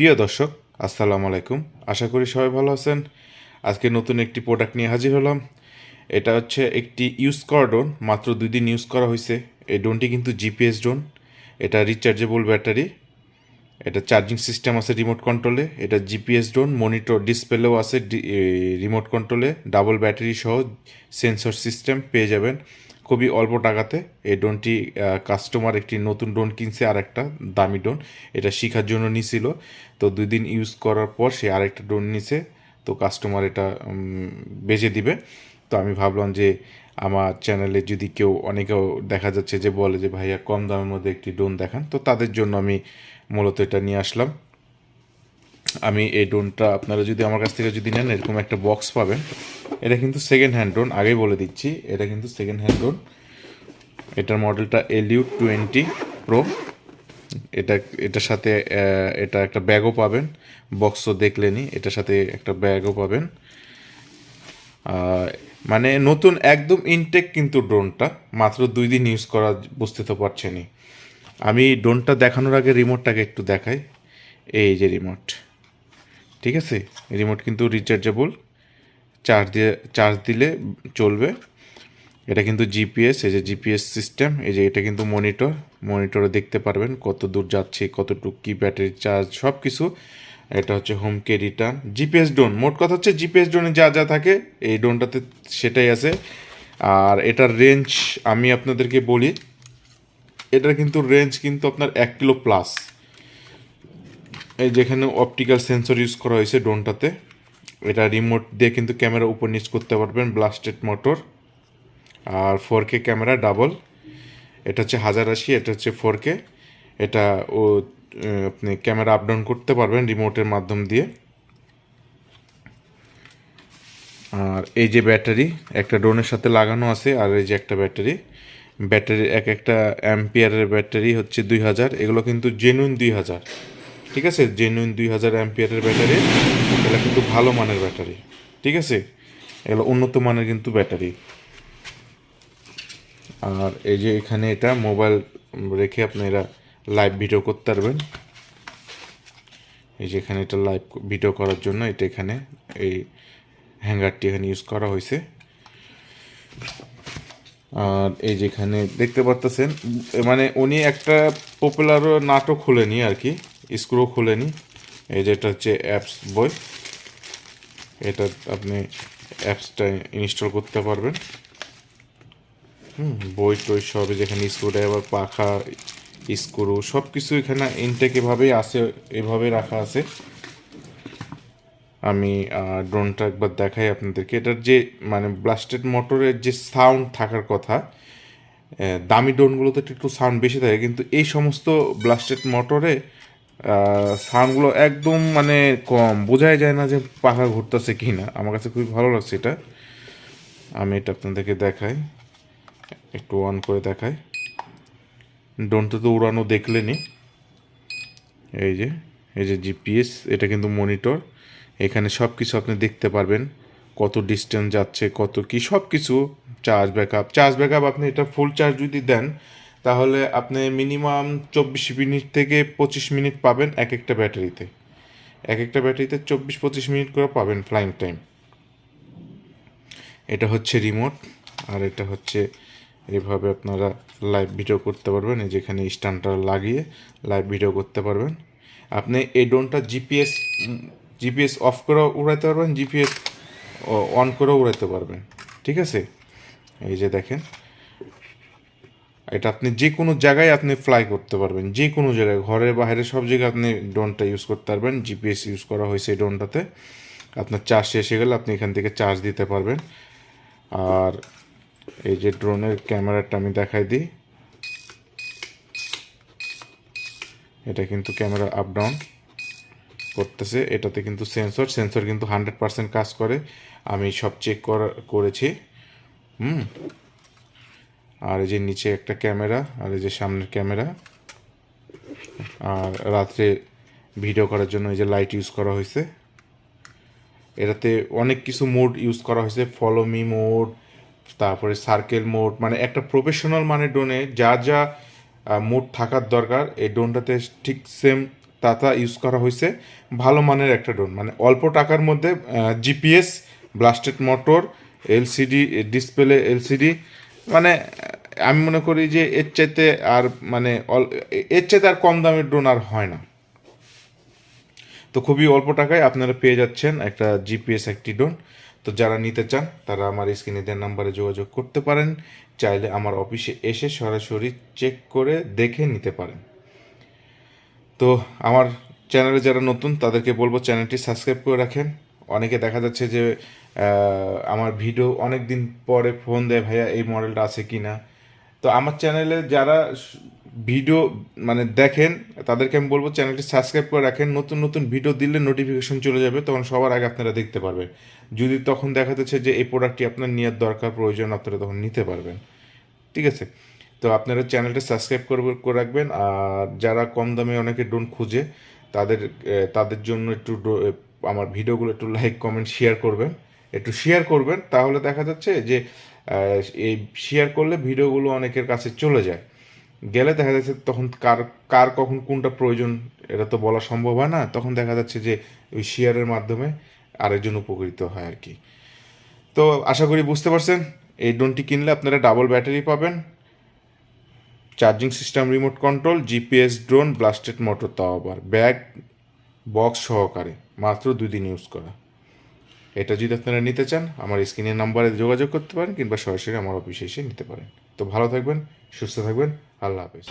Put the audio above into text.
প্রিয় দর্শক, আসসালামু আলাইকুম। আশা করি সবাই ভালো আছেন। আজকে নতুন একটি প্রোডাক্ট নিয়ে হাজির হলাম। এটা হচ্ছে একটি ইউজ করা ড্রোন মাত্র দুই দিন ইউজ করা হয়েছে। এই ড্রোনটি কিন্তু জিপিএস ড্রোন এটা রিচার্জেবল ব্যাটারি এটা চার্জিং সিস্টেম আছে রিমোট কন্ট্রোলে এটা জিপিএস ড্রোন মনিটর ডিসপ্লেও আছে রিমোট কন্ট্রোলে ডাবল ব্যাটারি সহ সেন্সর সিস্টেম পেয়ে যাবেন। খুবই অল্প টাকাতে এই ড্রোনটি কাস্টমার একটি নতুন ড্রোন কিনছে আর একটা দামি ড্রোন। এটা শেখার জন্য নিছিল। তো দুই দিন ইউজ করার পর সে আরেকটা ড্রোন নিছে। তো কাস্টমার এটা বেচে দিবে। তো আমি ভাবলাম যে আমার চ্যানেলে যদি কেউ অনেকেও দেখা যাচ্ছে যে বলে যে, ভাইয়া, কম দামের মধ্যে একটি ড্রোন দেখান। তো তাদের জন্য আমি মূলত এটা নিয়ে আসলাম। আমি এই ড্রোনটা আপনারা যদি আমার কাছ থেকে যদি নেন, এরকম একটা বক্স পাবেন। এটা কিন্তু সেকেন্ড হ্যান্ড ড্রোন আগেই বলে দিচ্ছি, এটা কিন্তু সেকেন্ড হ্যান্ড ড্রোন এটার মডেলটা এলিউ টোয়েন্টি প্রো এটা, এটার সাথে এটা একটা ব্যাগও পাবেন। বক্সও দেখলেনি এটার সাথে একটা ব্যাগও পাবেন। মানে নতুন একদম ইনটেক কিন্তু ড্রোনটা, মাত্র দুই দিন ইউজ করা, বুঝতে তো পারছেনই। আমি ড্রোনটা দেখানোর আগে রিমোটটাকে একটু দেখাই। এই যে রিমোট ঠিক আছে? রিমোট কিন্তু রিচার্জেবল চার্জ দিয়ে চার্জ দিলে চলবে। এটা কিন্তু জিপিএস এই যে জিপিএস সিস্টেম এই যে এটা কিন্তু মনিটর মনিটরে দেখতে পারবেন কত দূর যাচ্ছে, কতটুকু কি ব্যাটারি চার্জ সব কিছু এটা হচ্ছে হোম কে রিটার্ন জিপিএস ড্রোন মোট কথা হচ্ছে জিপিএস ড্রোনে যা যা থাকে, এই ড্রোনটাতে সেটাই আছে। আর এটার রেঞ্জ আমি আপনাদেরকে বলি, এটার কিন্তু রেঞ্জ কিন্তু আপনার এক কিলো প্লাস এই যেখানে অপটিক্যাল সেন্সর ইউজ করা হয়েছে ড্রোনটাতে এটা রিমোট দিয়ে কিন্তু ক্যামেরা উপর নিচ করতে পারবেন ব্লাস্টেড মোটর আর ফোর কে ক্যামেরা ডাবল এটা হচ্ছে হাজার আশি, এটা হচ্ছে ফোর কে এটা ও আপনি ক্যামেরা আপ ডাউন করতে পারবেন রিমোটের মাধ্যম দিয়ে। আর এই যে ব্যাটারি, একটা ড্রোনের সাথে লাগানো আছে, আর এই যে একটা ব্যাটারি ব্যাটারি এক একটা অ্যাম্পিয়ারের ব্যাটারি হচ্ছে দুই হাজার, এগুলো কিন্তু জেনুইন দুই হাজার। ঠিক আছে? জেনুইন দুই হাজার অ্যাম্পিয়ারের ব্যাটারি। এগুলো কিন্তু ভালো মানের ব্যাটারি। ঠিক আছে? এগুলো উন্নত মানের কিন্তু ব্যাটারি। আর এই যে এখানে এটা মোবাইল রেখে আপনারা লাইভ ভিডিও করতে পারবেন। এই যে এখানে এটা লাইভ ভিডিও করার জন্য এটা এখানে এই হ্যাঙ্গারটি এখানে ইউজ করা হয়েছে। আর এই যেখানে দেখতে পারতেছেন মানে উনি একটা পপুলার নাটক খুলেনি আর কি। স্ক্রু খুলেনি এই যেটা হচ্ছে অ্যাপস বই। এটা আপনি অ্যাপসটা ইনস্টল করতে পারবেন। হুম, বই টই সবই যেখানে স্ক্রু ড্রাইভার পাখা স্ক্রু সব কিছু এখানে ইনটেক এভাবেই আছে, এভাবে রাখা আছে। আমি ড্রোনটা একবার দেখাই আপনাদেরকে। এটার যে মানে ব্লাস্টেড মোটরের যে সাউন্ড থাকার কথা দামি ড্রোনগুলোতে একটু সাউন্ড বেশি থাকে, কিন্তু এই সমস্ত ব্লাস্টেড মোটরে সাউন্ডগুলো একদম মানে কম। বোঝাই যায় না যে পাখা ঘুরতেছে কি না আমার কাছে খুবই ভালো লাগছে এটা। আমি এটা আপনাদেরকে দেখাই। একটু অন করে দেখাই। ড্রোনটা তো উড়ানো দেখলেনি। এই যে এই যে জিপিএস, এটা কিন্তু মনিটর। এখানে সব কিছু আপনি দেখতে পারবেন। কত ডিস্টেন্স যাচ্ছে, কত কি সব কিছু চার্জ ব্যাকআপ। চার্জ ব্যাকআপ আপনি এটা ফুল চার্জ যদি দেন তাহলে আপনি মিনিমাম চব্বিশ মিনিট থেকে পঁচিশ মিনিট পাবেন এক একটা ব্যাটারিতে। এক একটা ব্যাটারিতে চব্বিশ পঁচিশ মিনিট করে পাবেন ফ্লাইং টাইম এটা হচ্ছে রিমোট আর এটা হচ্ছে এভাবে আপনারা লাইভ ভিডিও করতে পারবেন যেখানে স্ট্যান্ডটা লাগিয়ে লাইভ ভিডিও করতে পারবেন। আপনি এই ড্রোনটা জিপিএস জিপিএস অফ করে উড়াইতে পারবেন জিপিএস অন করে উড়াইতে পারবেন, ঠিক আছে? এই যে দেখেন এটা আপনি যে কোনো জায়গায় আপনি ফ্লাই করতে পারবেন। যে কোনো জায়গায়, ঘরের বাইরে সব জায়গায় আপনি ড্রোনটা ইউজ করতে পারবেন। জিপিএস ইউজ করা হয়েছে এই ড্রোনটাতে আপনার চার্জ শেষ হয়ে গেলে আপনি এখান থেকে চার্জ দিতে পারবেন। আর এই যে ড্রোনের ক্যামেরাটা আমি দেখাই দিই। এটা কিন্তু ক্যামেরা আপ ডাউন করতেছে। এটাতে কিন্তু সেন্সর সেন্সর কিন্তু হান্ড্রেড পার্সেন্ট কাজ করে। আমি সব চেক করা, করেছি। হুম? আর এই যে নিচে একটা ক্যামেরা, আর এই যে সামনের ক্যামেরা। আর রাত্রে ভিডিও করার জন্য এই যে লাইট ইউজ করা হয়েছে। এটাতে অনেক কিছু মোড ইউজ করা হয়েছে ফলো মি মোড তারপরে সার্কেল মোড মানে একটা প্রফেশনাল মানে ড্রোনে যা যা মোড থাকার দরকার, এই ড্রোনটাতে ঠিক সেম তাতা ইউজ করা হয়েছে। ভালো মানের একটা ড্রোন মানে অল্প টাকার মধ্যে GPS brushless motor LCD display LCD মানে আমি মনে করি যে এর চাইতে আর মানে এর চাইতে আর কম দামের ড্রোন আর হয় না। তো খুবই অল্প টাকায় আপনারা পেয়ে যাচ্ছেন একটা জিপিএস একটি ড্রোন। তো যারা নিতে চান, তারা আমার স্ক্রিনে দেওয়ার নাম্বারে যোগাযোগ করতে পারেন। চাইলে আমার অফিসে এসে সরাসরি চেক করে দেখে নিতে পারেন। তো আমার চ্যানেলে যারা নতুন, তাদেরকে বলব চ্যানেলটি সাবস্ক্রাইব করে রাখেন। অনেকে দেখা যাচ্ছে যে আমার ভিডিও অনেক দিন পরে ফোন দেয়, ভাইয়া, এই মডেলটা আছে কি না তো আমার চ্যানেলে যারা ভিডিও মানে দেখেন, তাদেরকে আমি বলব চ্যানেলটি সাবস্ক্রাইব করে রাখেন। নতুন নতুন ভিডিও দিলে নোটিফিকেশন চলে যাবে, তখন সবার আগে আপনারা দেখতে পারবেন। যদি তখন দেখা যাচ্ছে যে এই প্রোডাক্টটি আপনার নেওয়ার দরকার, প্রয়োজন, আপনারা তখন নিতে পারবেন। ঠিক আছে? তো আপনারা চ্যানেলটা সাবস্ক্রাইব করে রাখবেন। আর যারা কম দামে অনেকে ড্রোন খুঁজে, তাদের তাদের জন্য একটু আমার ভিডিওগুলো একটু লাইক কমেন্ট শেয়ার করবেন। একটু শেয়ার করবেন, তাহলে দেখা যাচ্ছে যে এই শেয়ার করলে ভিডিওগুলো অনেকের কাছে চলে যায়। গেলে দেখা যাচ্ছে তখন কার কার কখন কোনটা প্রয়োজন, এটা তো বলা সম্ভব হয় না, তখন দেখা যাচ্ছে যে, ওই শেয়ারের মাধ্যমে আরেকজন উপকৃত হয় আর কি। তো আশা করি বুঝতে পারছেন, এই ড্রোনটি কিনলে আপনারা ডাবল ব্যাটারি পাবেন। Charging system remote control GPS drone brushless motor তাও আবার ব্যাগ বক্স সহকারে, মাত্র দুই দিন ইউজ করা। এটা যদি আপনারা নিতে চান, আমার স্ক্রিনের নাম্বারে যোগাযোগ করতে পারেন কিংবা সরাসরি আমার অফিসে এসে নিতে পারেন। তো ভালো থাকবেন, সুস্থ থাকবেন, আল্লাহ হাফেজ।